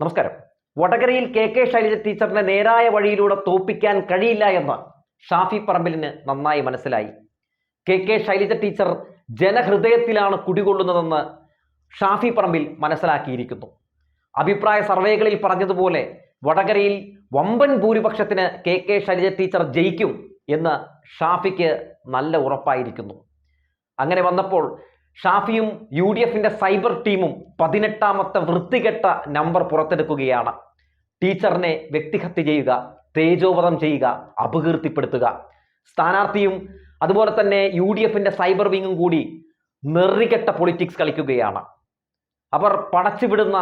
നമസ്കാരം. വടകരയിൽ K K Shailaja ടീച്ചറിനെ നേരായ വഴിയിലൂടെ തോപ്പിക്കാൻ കഴിയില്ല എന്ന് ഷാഫി പറമ്പിലിന് നന്നായി മനസ്സിലായി. കെ കെ ശൈലജ ടീച്ചർ ജനഹൃദയത്തിലാണ് കുടികൊള്ളുന്നതെന്ന് ഷാഫി പറമ്പിൽ മനസ്സിലാക്കിയിരിക്കുന്നു. അഭിപ്രായ സർവേകളിൽ പറഞ്ഞതുപോലെ വടകരയിൽ വമ്പൻ ഭൂരിപക്ഷത്തിന് കെ കെ ശൈലജ ടീച്ചർ ജയിക്കും എന്ന് ഷാഫിക്ക് നല്ല ഉറപ്പായിരിക്കുന്നു. അങ്ങനെ വന്നപ്പോൾ ഷാഫിയും യു ഡി എഫിന്റെ സൈബർ ടീമും പതിനെട്ടാമത്തെ വൃത്തികെട്ട നമ്പർ പുറത്തെടുക്കുകയാണ്. ടീച്ചറിനെ വ്യക്തിഹത്യ ചെയ്യുക തേജോവധം ചെയ്യുക അപകീർത്തിപ്പെടുത്തുക. സ്ഥാനാർത്ഥിയും അതുപോലെ തന്നെ യു ഡി എഫിന്റെ സൈബർ വിങ്ങും കൂടി നെറികെട്ട പൊളിറ്റിക്സ് കളിക്കുകയാണ്. അവർ പടച്ചുവിടുന്ന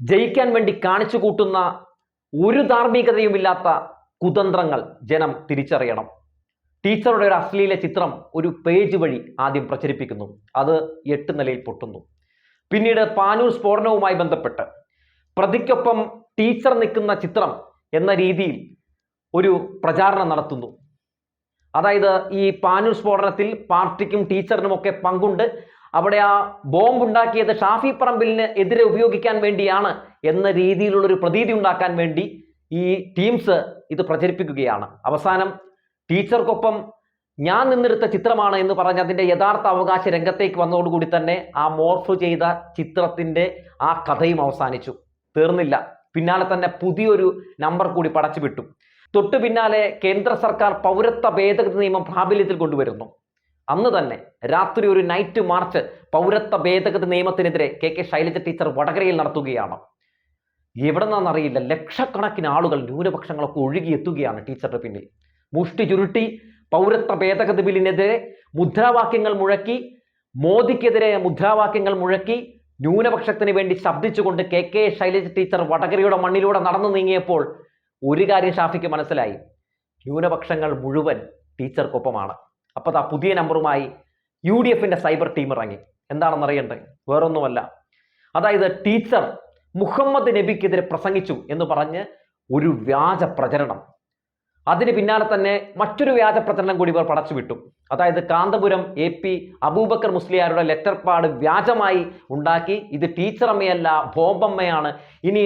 ജയിക്കാൻ വേണ്ടി കാണിച്ചു കൂട്ടുന്ന ഒരു ധാർമ്മികതയുമില്ലാത്ത കുതന്ത്രങ്ങൾ ജനം തിരിച്ചറിയണം. ടീച്ചറുടെ ഒരു അശ്ലീല ചിത്രം ഒരു പേജ് വഴി ആദ്യം പ്രചരിപ്പിക്കുന്നു. അത് എട്ട് നിലയിൽ പൊട്ടുന്നു. പിന്നീട് പാനൂർ സ്ഫോടനവുമായി ബന്ധപ്പെട്ട് പ്രതിക്കൊപ്പം ടീച്ചർ നിൽക്കുന്ന ചിത്രം എന്ന രീതിയിൽ ഒരു പ്രചാരണം നടത്തുന്നു. അതായത് ഈ പാനൂർ സ്ഫോടനത്തിൽ പാർട്ടിക്കും ടീച്ചറിനുമൊക്കെ പങ്കുണ്ട്. അവിടെ ആ ബോംബ് ഉണ്ടാക്കിയത് ഷാഫി പറമ്പിലിന് എതിരെ ഉപയോഗിക്കാൻ വേണ്ടിയാണ് എന്ന രീതിയിലുള്ള ഒരു പ്രതീതി ഉണ്ടാക്കാൻ വേണ്ടി ഈ ടീംസ് ഇത് പ്രചരിപ്പിക്കുകയാണ്. അവസാനം ടീച്ചർക്കൊപ്പം ഞാൻ നിന്നെടുത്ത ചിത്രമാണ് എന്ന് പറഞ്ഞ് അതിന്റെ യഥാർത്ഥ അവകാശ രംഗത്തേക്ക് വന്നതോടുകൂടി തന്നെ ആ മോർഫ് ചെയ്ത ചിത്രത്തിന്റെ ആ കഥയും അവസാനിച്ചു. തീർന്നില്ല. പിന്നാലെ തന്നെ പുതിയൊരു നമ്പർ കൂടി പടച്ചു വിട്ടു. തൊട്ടു പിന്നാലെ കേന്ദ്ര സർക്കാർ പൗരത്വ ഭേദഗതി നിയമം പ്രാബല്യത്തിൽ കൊണ്ടുവരുന്നു. അന്ന് തന്നെ രാത്രി ഒരു നൈറ്റ് മാർച്ച് പൗരത്വ ഭേദഗതി നിയമത്തിനെതിരെ കെ കെ ശൈലജ ടീച്ചർ വടകരയിൽ നടത്തുകയാണ്. എവിടെ നിന്നറിയില്ല ലക്ഷക്കണക്കിന് ആളുകൾ ന്യൂനപക്ഷങ്ങളൊക്കെ ഒഴുകിയെത്തുകയാണ് ടീച്ചറുടെ പിന്നിൽ. മുഷ്ടി ചുരുട്ടി പൗരത്വ ഭേദഗതി ബില്ലിനെതിരെ മുദ്രാവാക്യങ്ങൾ മുഴക്കി മോദിക്കെതിരെ മുദ്രാവാക്യങ്ങൾ മുഴക്കി ന്യൂനപക്ഷത്തിന് വേണ്ടി ശബ്ദിച്ചുകൊണ്ട് കെ കെ ശൈലജ ടീച്ചർ വടകരയുടെ മണ്ണിലൂടെ നടന്നു നീങ്ങിയപ്പോൾ ഒരു കാര്യം ഷാഫിക്ക് മനസ്സിലായി. ന്യൂനപക്ഷങ്ങൾ മുഴുവൻ ടീച്ചർക്കൊപ്പമാണ്. അപ്പോൾ ആ പുതിയ നമ്പറുമായി യു ഡി എഫിന്റെ സൈബർ ടീം ഇറങ്ങി. എന്താണെന്ന് അറിയണ്ടേ? വേറൊന്നുമല്ല. അതായത് ടീച്ചർ മുഹമ്മദ് നബിക്കെതിരെ പ്രസംഗിച്ചു എന്ന് പറഞ്ഞ് ഒരു വ്യാജ പ്രചരണം അതിന് പിന്നാലെ തന്നെ മറ്റൊരു വ്യാജ പ്രചരണം കൂടി ഇവർ പടച്ചുവിട്ടു അതായത് കാന്തപുരം എ പി അബൂബക്കർ മുസ്ലിയാരുടെ ലെറ്റർ പാട് വ്യാജമായി ഉണ്ടാക്കി. ഇത് ടീച്ചറമ്മയല്ല ബോംബമ്മയാണ്. ഇനി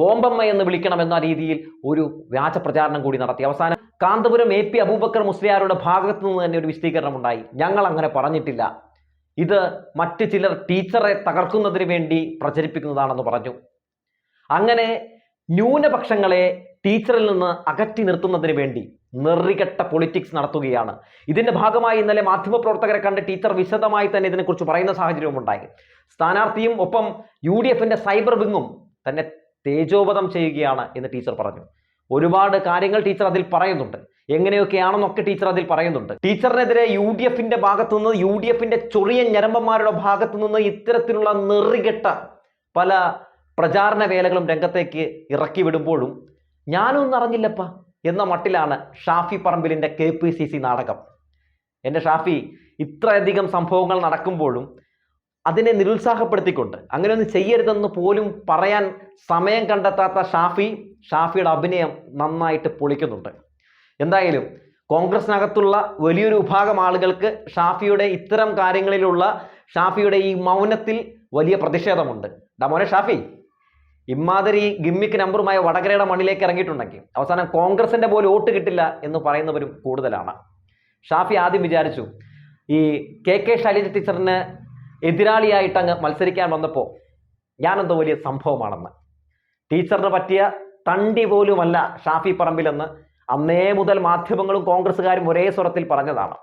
ബോംബമ്മ എന്ന് വിളിക്കണമെന്ന രീതിയിൽ ഒരു വ്യാജ പ്രചാരണം കൂടി നടത്തി. അവസാനം കാന്തപുരം എ പി അബൂബക്കർ മുസ്ലിയാരുടെ ഭാഗത്തു നിന്ന് തന്നെ ഒരു വിശദീകരണം ഉണ്ടായി ഞങ്ങൾ അങ്ങനെ പറഞ്ഞിട്ടില്ല. ഇത് മറ്റ് ചിലർ ടീച്ചറെ തകർക്കുന്നതിന് വേണ്ടി പ്രചരിപ്പിക്കുന്നതാണെന്ന് പറഞ്ഞു. അങ്ങനെ ന്യൂനപക്ഷങ്ങളെ ടീച്ചറിൽ നിന്ന് അകറ്റി നിർത്തുന്നതിന് വേണ്ടി നെറികെട്ട പൊളിറ്റിക്സ് നടത്തുകയാണ്. ഇതിന്റെ ഭാഗമായി ഇന്നലെ മാധ്യമപ്രവർത്തകരെ കണ്ട് ടീച്ചർ വിശദമായി തന്നെ ഇതിനെക്കുറിച്ച് പറയുന്ന സാഹചര്യവും ഉണ്ടായി. സ്ഥാനാർത്ഥിയും ഒപ്പം യു ഡി എഫിന്റെ സൈബർ വിങ്ങും തന്നെ തേജോവധം ചെയ്യുകയാണ് എന്ന് ടീച്ചർ പറഞ്ഞു. ഒരുപാട് കാര്യങ്ങൾ ടീച്ചർ അതിൽ പറയുന്നുണ്ട്. എങ്ങനെയൊക്കെയാണെന്നൊക്കെ ടീച്ചർ അതിൽ പറയുന്നുണ്ട്. ടീച്ചറിനെതിരെ യു ഡി എഫിന്റെ ഭാഗത്തു നിന്ന് യു ഡി എഫിന്റെ ചൊറിയൻ ഞരമ്പന്മാരുടെ ഭാഗത്തു നിന്ന് ഇത്തരത്തിലുള്ള നെറികെട്ട പല പ്രചാരണ വേലകളും രംഗത്തേക്ക് ഇറക്കി വിടുമ്പോഴും ഞാനൊന്നും അറിഞ്ഞില്ലപ്പ. എന്ന മട്ടിലാണ് ഷാഫി പറമ്പിലിന്റെ കെ പി സി സി നാടകം. എന്റെ ഷാഫി ഇത്രയധികം സംഭവങ്ങൾ നടക്കുമ്പോഴും അതിനെ നിരുത്സാഹപ്പെടുത്തിക്കൊണ്ട് അങ്ങനെയൊന്നും ചെയ്യരുതെന്ന് പോലും പറയാൻ സമയം കണ്ടെത്താത്ത ഷാഫി ഷാഫിയുടെ അഭിനയം നന്നായിട്ട് പൊളിക്കുന്നുണ്ട്. എന്തായാലും കോൺഗ്രസിനകത്തുള്ള വലിയൊരു വിഭാഗം ആളുകൾക്ക് ഷാഫിയുടെ ഇത്തരം കാര്യങ്ങളിലുള്ള ഷാഫിയുടെ ഈ മൗനത്തിൽ വലിയ പ്രതിഷേധമുണ്ട്. ഡാ മോനെ ഷാഫി. ഇമാതിരി ഗിമ്മിക്ക് നമ്പറുമായ വടകരയുടെ മണ്ണിലേക്ക് ഇറങ്ങിയിട്ടുണ്ടെങ്കിൽ അവസാനം കോൺഗ്രസിന്റെ പോലും വോട്ട് കിട്ടില്ല എന്ന് പറയുന്നവരും കൂടുതലാണ്. ഷാഫി ആദ്യം വിചാരിച്ചു ഈ കെ കെ ശൈലജ ടീച്ചറിന് എതിരാളിയായിട്ട് അങ്ങ് മത്സരിക്കാൻ വന്നപ്പോൾ ഞാനെന്തോ വലിയ സംഭവമാണെന്ന്. ടീച്ചറിന് പറ്റിയ തണ്ടി പോലുമല്ല ഷാഫി പറമ്പിലെന്ന് അന്നേ മുതൽ മാധ്യമങ്ങളും കോൺഗ്രസ്സുകാരും ഒരേ സ്വരത്തിൽ പറഞ്ഞതാണ്.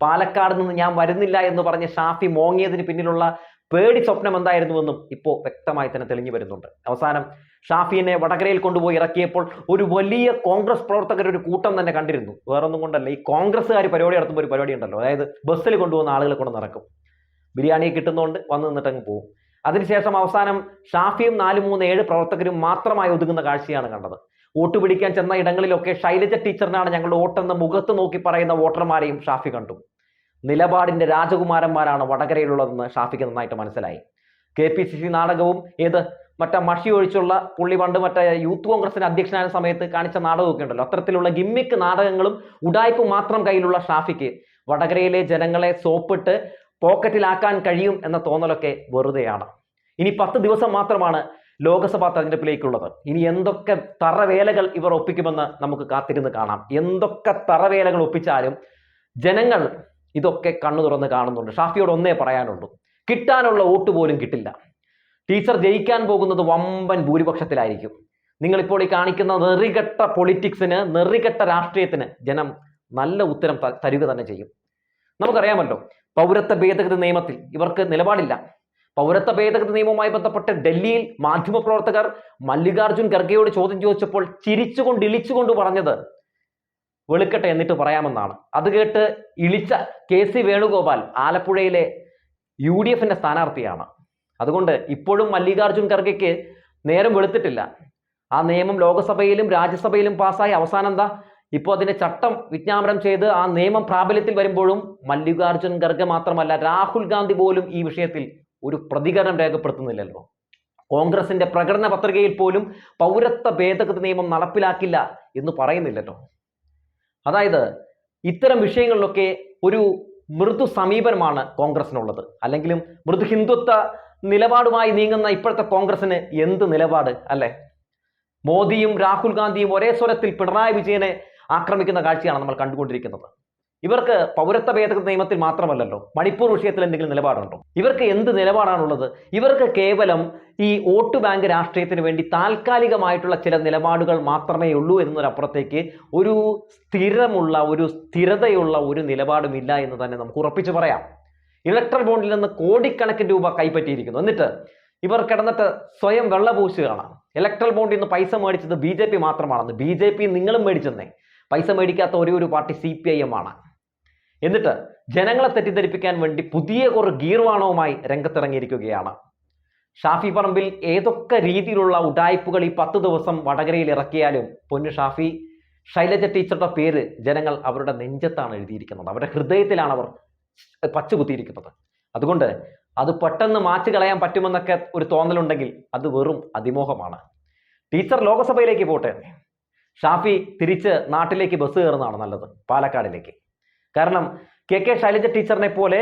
പാലക്കാട് നിന്ന് ഞാൻ വരുന്നില്ല എന്ന് പറഞ്ഞ് ഷാഫി മോങ്ങിയതിന് പിന്നിലുള്ള പേടി സ്വപ്നം എന്തായിരുന്നുവെന്നും ഇപ്പോൾ വ്യക്തമായി തന്നെ തെളിഞ്ഞു വരുന്നുണ്ട്. അവസാനം ഷാഫിനെ വടകരയിൽ കൊണ്ടുപോയി ഇറക്കിയപ്പോൾ ഒരു വലിയ കോൺഗ്രസ് പ്രവർത്തകർ ഒരു കൂട്ടം തന്നെ കണ്ടിരുന്നു. വേറൊന്നും കൊണ്ടല്ല ഈ കോൺഗ്രസ്സുകാർ പരിപാടി നടത്തുമ്പോൾ ഒരു പരിപാടി ഉണ്ടല്ലോ. അതായത് ബസ്സിൽ കൊണ്ടുപോകുന്ന ആളുകളെ കൊണ്ട് നടക്കും. ബിരിയാണി കിട്ടുന്നതുകൊണ്ട് വന്ന് നിന്നിട്ട് അങ്ങ് പോകും അതിനുശേഷം അവസാനം ഷാഫിയും നാല് മൂന്ന് ഏഴ് പ്രവർത്തകരും മാത്രമായി ഒതുങ്ങുന്ന കാഴ്ചയാണ് കണ്ടത്. വോട്ട് പിടിക്കാൻ ചെന്ന ഇടങ്ങളിലൊക്കെ ശൈലജ ടീച്ചറിനാണ് ഞങ്ങളുടെ വോട്ടെന്ന് മുഖത്ത് നോക്കി പറയുന്ന വോട്ടർമാരെയും ഷാഫി കണ്ടു. നിലപാടിന്റെ രാജകുമാരന്മാരാണ് വടകരയിലുള്ളതെന്ന് ഷാഫിക്ക് നന്നായിട്ട് മനസ്സിലായി. കെ പി സി സി നാടകവും ഏത് മറ്റേ മഷി ഒഴിച്ചുള്ള പുള്ളി പണ്ട് മറ്റേ യൂത്ത് കോൺഗ്രസിന്റെ അധ്യക്ഷനായ സമയത്ത് കാണിച്ച നാടകമൊക്കെ ഉണ്ടല്ലോ. അത്തരത്തിലുള്ള ഗിമ്മിക്ക് നാടകങ്ങളും ഉടായ്പ മാത്രം കയ്യിലുള്ള ഷാഫിക്ക് വടകരയിലെ ജനങ്ങളെ സോപ്പിട്ട് പോക്കറ്റിലാക്കാൻ കഴിയും എന്ന തോന്നലൊക്കെ വെറുതെയാണ്. ഇനി പത്ത് ദിവസം മാത്രമാണ് ലോക്സഭാ തെരഞ്ഞെടുപ്പിലേക്കുള്ളത്. ഇനി എന്തൊക്കെ തറവേലകൾ ഇവർ ഒപ്പിക്കുമെന്ന് നമുക്ക് കാത്തിരുന്ന് കാണാം. എന്തൊക്കെ തറവേലകൾ ഒപ്പിച്ചാലും ജനങ്ങൾ ഇതൊക്കെ കണ്ണു തുറന്ന് കാണുന്നുണ്ട്. ഷാഫിയോട് ഒന്നേ പറയാനുള്ളൂ. കിട്ടാനുള്ള വോട്ട് പോലും കിട്ടില്ല. ടീച്ചർ ജയിക്കാൻ പോകുന്നത് വമ്പൻ ഭൂരിപക്ഷത്തിലായിരിക്കും. നിങ്ങളിപ്പോൾ ഈ കാണിക്കുന്ന നെറികെട്ട പൊളിറ്റിക്സിന് നെറികെട്ട രാഷ്ട്രീയത്തിന് ജനം നല്ല ഉത്തരം തരിക തന്നെ ചെയ്യും. നമുക്കറിയാമല്ലോ പൗരത്വ ഭേദഗതി നിയമത്തിൽ ഇവർക്ക് നിലപാടില്ല. പൗരത്വ ഭേദഗതി നിയമവുമായി ബന്ധപ്പെട്ട് ഡൽഹിയിൽ മാധ്യമപ്രവർത്തകർ മല്ലികാർജുൻ ഖർഗെയോട് ചോദ്യം ചോദിച്ചപ്പോൾ ചിരിച്ചുകൊണ്ട് ഇളിച്ചുകൊണ്ട് പറഞ്ഞത് വെളുക്കട്ടെ എന്നിട്ട് പറയാമെന്നാണ്. അത് കേട്ട് ഇളിച്ച കെ സി വേണുഗോപാൽ ആലപ്പുഴയിലെ യു ഡി എഫിന്റെ സ്ഥാനാർത്ഥിയാണ്. അതുകൊണ്ട് ഇപ്പോഴും മല്ലികാർജുൻ ഖർഗെക്ക് നേരം വെളുത്തിട്ടില്ല. ആ നിയമം ലോകസഭയിലും രാജ്യസഭയിലും പാസ്സായി അവസാനം എന്താ? ഇപ്പോൾ അതിന്റെ ചട്ടം വിജ്ഞാപനം ചെയ്ത് ആ നിയമം പ്രാബല്യത്തിൽ വരുമ്പോഴും മല്ലികാർജുൻ ഖർഗെ മാത്രമല്ല രാഹുൽ ഗാന്ധി പോലും ഈ വിഷയത്തിൽ ഒരു പ്രതികരണം രേഖപ്പെടുത്തുന്നില്ലല്ലോ. കോൺഗ്രസിന്റെ പ്രകടന പത്രികയിൽ പോലും പൗരത്വ ഭേദഗതി നിയമം നടപ്പിലാക്കില്ല എന്ന് പറയുന്നില്ലല്ലോ. അതായത് ഇത്തരം വിഷയങ്ങളിലൊക്കെ ഒരു മൃദു സമീപനമാണ് കോൺഗ്രസിനുള്ളത്. അല്ലെങ്കിലും മൃദു ഹിന്ദുത്വ നിലപാടുമായി നീങ്ങുന്ന ഇപ്പോഴത്തെ കോൺഗ്രസിന് എന്ത് നിലപാട് അല്ലേ? മോദിയും രാഹുൽ ഗാന്ധിയും ഒരേ സ്വരത്തിൽ പിണറായി വിജയനെ ആക്രമിക്കുന്ന കാഴ്ചയാണ് നമ്മൾ കണ്ടുകൊണ്ടിരിക്കുന്നത്. ഇവർക്ക് പൗരത്വ ഭേദഗതി നിയമത്തിൽ മാത്രമല്ലല്ലോ മണിപ്പൂർ വിഷയത്തിൽ എന്തെങ്കിലും നിലപാടുണ്ടോ? ഇവർക്ക് എന്ത് നിലപാടാണുള്ളത്? ഇവർക്ക് കേവലം ഈ വോട്ട് ബാങ്ക് രാഷ്ട്രീയത്തിന് വേണ്ടി താൽക്കാലികമായിട്ടുള്ള ചില നിലപാടുകൾ മാത്രമേ ഉള്ളൂ എന്നതിനപ്പുറത്തേക്ക് ഒരു സ്ഥിരമുള്ള ഒരു സ്ഥിരതയുള്ള ഒരു നിലപാടുമില്ല എന്ന് തന്നെ നമുക്ക് ഉറപ്പിച്ചു പറയാം. ഇലക്ട്രൽ ബോണ്ടിൽ നിന്ന് കോടിക്കണക്കിന് രൂപ കൈപ്പറ്റിയിരിക്കുന്നു. എന്നിട്ട് ഇവർ കിടന്നിട്ട് സ്വയം വെള്ളപൂശുകയാണ് ഇലക്ട്രൽ ബോണ്ടിൽ നിന്ന് പൈസ മേടിച്ചത് ബി ജെ പി മാത്രമാണെന്ന്. ബി ജെ പി നിങ്ങളും മേടിച്ചെന്നേ. പൈസ മേടിക്കാത്ത ഒരേ ഒരു party C P I M ആണ്. എന്നിട്ട് ജനങ്ങളെ തെറ്റിദ്ധരിപ്പിക്കാൻ വേണ്ടി പുതിയ കുറേ ഗീർവാണവുമായി രംഗത്തിറങ്ങിയിരിക്കുകയാണ്. ഷാഫി പറമ്പിൽ ഏതൊക്കെ രീതിയിലുള്ള ഉടായ്പകൾ ഈ പത്ത് ദിവസം വടകരയിൽ ഇറക്കിയാലും പൊന്നു ഷാഫി ശൈലജ ടീച്ചറുടെ പേര് ജനങ്ങൾ അവരുടെ നെഞ്ചത്താണ് എഴുതിയിരിക്കുന്നത്. അവരുടെ ഹൃദയത്തിലാണ് അവർ പച്ചുകുത്തിയിരിക്കുന്നത് അതുകൊണ്ട് അത് പെട്ടെന്ന് മാറ്റി കളയാൻ പറ്റുമെന്നൊക്കെ ഒരു തോന്നലുണ്ടെങ്കിൽ അത് വെറും അതിമോഹമാണ്. ടീച്ചർ ലോകസഭയിലേക്ക് പോട്ടെ. ഷാഫി തിരിച്ച് നാട്ടിലേക്ക് ബസ് കയറുന്നതാണ് നല്ലത് പാലക്കാടിലേക്ക്. കാരണം കെ കെ ശൈലജ ടീച്ചറിനെ പോലെ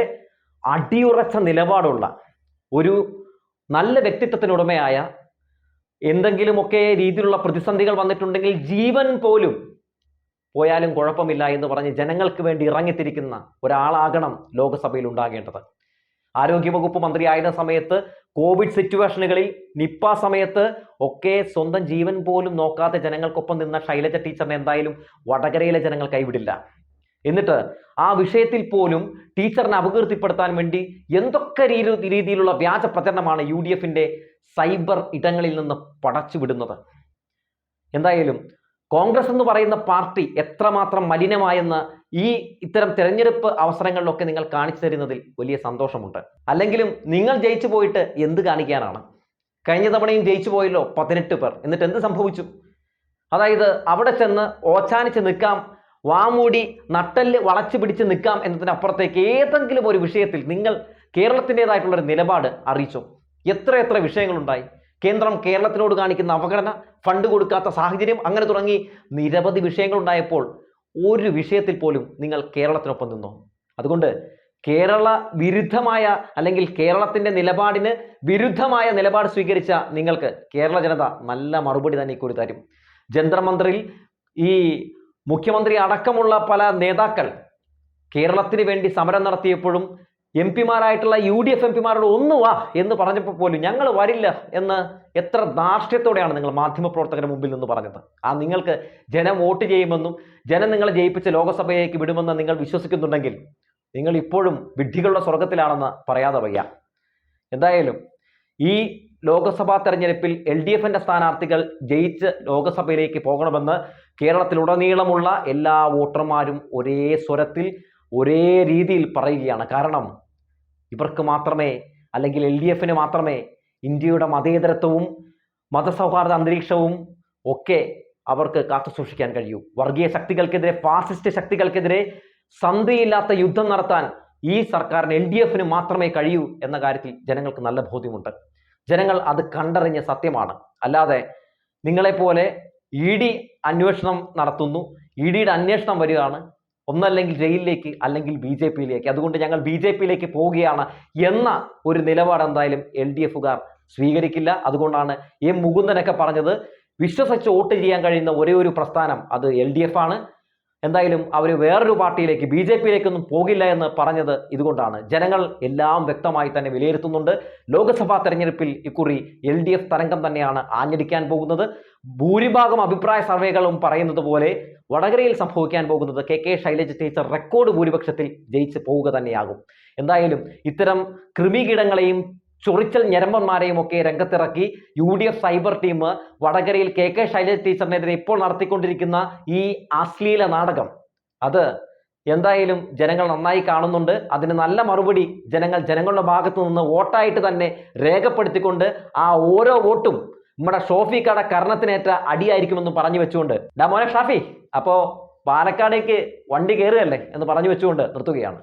അടിയുറച്ച നിലപാടുള്ള ഒരു നല്ല വ്യക്തിത്വത്തിനുടമയായ എന്തെങ്കിലുമൊക്കെ രീതിയിലുള്ള പ്രതിസന്ധികൾ വന്നിട്ടുണ്ടെങ്കിൽ ജീവൻ പോലും പോയാലും കുഴപ്പമില്ല എന്ന് പറഞ്ഞ് ജനങ്ങൾക്ക് വേണ്ടി ഇറങ്ങിത്തിരിക്കുന്ന ഒരാളാകണം ലോകസഭയിൽ ഉണ്ടാകേണ്ടത്. ആരോഗ്യവകുപ്പ് മന്ത്രിയായിരുന്ന സമയത്ത് കോവിഡ് സിറ്റുവേഷനുകളിൽ നിപ്പ സമയത്ത് ഒക്കെ സ്വന്തം ജീവൻ പോലും നോക്കാത്ത ജനങ്ങൾക്കൊപ്പം നിന്ന ശൈലജ ടീച്ചറിനെ എന്തായാലും വടകരയിലെ ജനങ്ങൾ കൈവിടില്ല. എന്നിട്ട് ആ വിഷയത്തിൽ പോലും ടീച്ചറിനെ അപകീർത്തിപ്പെടുത്താൻ വേണ്ടി എന്തൊക്കെ രീതി രീതിയിലുള്ള വ്യാജ പ്രചരണമാണ് യു ഡി എഫിന്റെ സൈബർ ഇടങ്ങളിൽ നിന്ന് പടച്ചുവിടുന്നത് എന്തായാലും കോൺഗ്രസ് എന്ന് പറയുന്ന പാർട്ടി എത്രമാത്രം മലിനമായെന്ന് ഈ ഇത്തരം തിരഞ്ഞെടുപ്പ് അവസരങ്ങളിലൊക്കെ നിങ്ങൾ കാണിച്ചു തരുന്നതിൽ വലിയ സന്തോഷമുണ്ട്. അല്ലെങ്കിലും നിങ്ങൾ ജയിച്ചു പോയിട്ട് എന്ത് കാണിക്കാനാണ്? കഴിഞ്ഞ തവണയും ജയിച്ചു പോയല്ലോ പതിനെട്ട് പേർ. എന്നിട്ട് എന്ത് സംഭവിച്ചു? അതായത് അവിടെ ചെന്ന് ഓച്ചാനിച്ച് നിൽക്കാം വാമൂടി നട്ടൽ വളച്ചു പിടിച്ച് നിൽക്കാം എന്നതിനപ്പുറത്തേക്ക് ഏതെങ്കിലും ഒരു വിഷയത്തിൽ നിങ്ങൾ കേരളത്തിന്റെതായിട്ടുള്ളൊരു നിലപാട് അറിയിച്ചോ? എത്ര എത്ര വിഷയങ്ങളുണ്ടായി? കേന്ദ്രം കേരളത്തിനോട് കാണിക്കുന്ന അവഗണന ഫണ്ട് കൊടുക്കാത്ത സാഹചര്യം അങ്ങനെ തുടങ്ങി നിരവധി വിഷയങ്ങളുണ്ടായപ്പോൾ ഒരു വിഷയത്തിൽ പോലും നിങ്ങൾ കേരളത്തിനൊപ്പം നിന്നോ? അതുകൊണ്ട് കേരള വിരുദ്ധമായ അല്ലെങ്കിൽ കേരളത്തിന്റെ നിലപാടിന് വിരുദ്ധമായ നിലപാട് സ്വീകരിച്ച നിങ്ങൾക്ക് കേരള ജനത നല്ല മറുപടി തന്നെ ഇക്കുറി തരും ഈ മുഖ്യമന്ത്രി അടക്കമുള്ള പല നേതാക്കൾ കേരളത്തിന് വേണ്ടി സമരം നടത്തിയപ്പോഴും എം പിമാരായിട്ടുള്ള യു ഡി എഫ് എം പിമാരോട് ഒന്ന് വാ എന്ന് പറഞ്ഞപ്പോൾ പോലും ഞങ്ങൾ വരില്ല എന്ന് എത്ര ധാർഷ്ട്യത്തോടെയാണ് നിങ്ങൾ മാധ്യമപ്രവർത്തകരുടെ മുമ്പിൽ നിന്ന് പറഞ്ഞത്. ആ നിങ്ങൾക്ക് ജനം വോട്ട് ചെയ്യുമെന്നും ജനം നിങ്ങളെ ജയിപ്പിച്ച് ലോകസഭയിലേക്ക് വിടുമെന്ന് നിങ്ങൾ വിശ്വസിക്കുന്നുണ്ടെങ്കിൽ നിങ്ങൾ ഇപ്പോഴും വിഡ്ഢികളുടെ സ്വർഗത്തിലാണെന്ന് പറയാതെ വയ്യ. എന്തായാലും ഈ ലോക്സഭാ തെരഞ്ഞെടുപ്പിൽ എൽ ഡി എഫിന്റെ സ്ഥാനാർത്ഥികൾ ജയിച്ച് ലോക്സഭയിലേക്ക് പോകണമെന്ന് കേരളത്തിലുടനീളമുള്ള എല്ലാ വോട്ടർമാരും ഒരേ സ്വരത്തിൽ ഒരേ രീതിയിൽ പറയുകയാണ്. കാരണം ഇവർക്ക് മാത്രമേ അല്ലെങ്കിൽ എൽ ഡി എഫിന് മാത്രമേ ഇന്ത്യയുടെ മതേതരത്വവും മതസൗഹാർദ്ദ അന്തരീക്ഷവും ഒക്കെ അവർക്ക് കാത്തു സൂക്ഷിക്കാൻ കഴിയൂ. വർഗീയ ശക്തികൾക്കെതിരെ ഫാസിസ്റ്റ് ശക്തികൾക്കെതിരെ സന്ധിയില്ലാത്ത യുദ്ധം നടത്താൻ ഈ സർക്കാരിന് എൽ ഡി എഫിന് മാത്രമേ കഴിയൂ എന്ന കാര്യത്തിൽ ജനങ്ങൾക്ക് നല്ല ബോധ്യമുണ്ട്. ജനങ്ങൾ അത് കണ്ടറിഞ്ഞ സത്യമാണ്. അല്ലാതെ നിങ്ങളെപ്പോലെ ഇ ഡി അന്വേഷണം നടത്തുന്നു. ഇ ഡിയുടെ അന്വേഷണം വരികയാണ്. ഒന്നല്ലെങ്കിൽ ജയിലിലേക്ക് അല്ലെങ്കിൽ ബി ജെ പിയിലേക്ക്. അതുകൊണ്ട് ഞങ്ങൾ ബി ജെ പിയിലേക്ക് പോവുകയാണ് എന്ന ഒരു നിലപാട് എന്തായാലും എൽ ഡി എഫുകാർ സ്വീകരിക്കില്ല. അതുകൊണ്ടാണ് എം മുകുന്ദനൊക്കെ പറഞ്ഞത് വിശ്വസിച്ച് വോട്ട് ചെയ്യാൻ കഴിയുന്ന ഒരേ ഒരു പ്രസ്ഥാനം അത് എൽ ഡി എഫ് ആണ് എന്തായാലും അവർ വേറൊരു പാർട്ടിയിലേക്ക് ബി ജെ പിയിലേക്കൊന്നും പോകില്ല എന്ന് പറഞ്ഞത് ഇതുകൊണ്ടാണ്. ജനങ്ങൾ എല്ലാം വ്യക്തമായി തന്നെ വിലയിരുത്തുന്നുണ്ട്. ലോക്സഭാ തെരഞ്ഞെടുപ്പിൽ ഇക്കുറി എൽ ഡി എഫ് തരംഗം തന്നെയാണ് ആഞ്ഞടിക്കാൻ പോകുന്നത്. ഭൂരിഭാഗം അഭിപ്രായ സർവേകളും പറയുന്നത് പോലെ വടകരയിൽ സംഭവിക്കാൻ പോകുന്നത് K K Shailaja teacher record ഭൂരിപക്ഷത്തിൽ ജയിച്ച് പോവുക തന്നെയാകും. എന്തായാലും ഇത്തരം കൃമികീടങ്ങളെയും ചൊറിച്ചൽ ഞരമ്പന്മാരെയും ഒക്കെ രംഗത്തിറക്കി U D F cyber team വടകരയിൽ കെ കെ ശൈലജ ടീച്ചറിനെതിരെ ഇപ്പോൾ നടത്തിക്കൊണ്ടിരിക്കുന്ന ഈ അശ്ലീല നാടകം. അത് എന്തായാലും ജനങ്ങൾ നന്നായി കാണുന്നുണ്ട്. അതിന് നല്ല മറുപടി ജനങ്ങൾ ജനങ്ങളുടെ ഭാഗത്തു നിന്ന് വോട്ടായിട്ട് തന്നെ രേഖപ്പെടുത്തിക്കൊണ്ട് ആ ഓരോ വോട്ടും നമ്മുടെ ഷോഫിക്കട കർണത്തിനേറ്റ അടിയായിരിക്കുമെന്ന് പറഞ്ഞു വെച്ചുകൊണ്ട്. ഡാ മോനെ ഷാഫി അപ്പോ പാലക്കാടേക്ക് വണ്ടി കയറുകയല്ലേ എന്ന് പറഞ്ഞു വെച്ചുകൊണ്ട് നിർത്തുകയാണ്.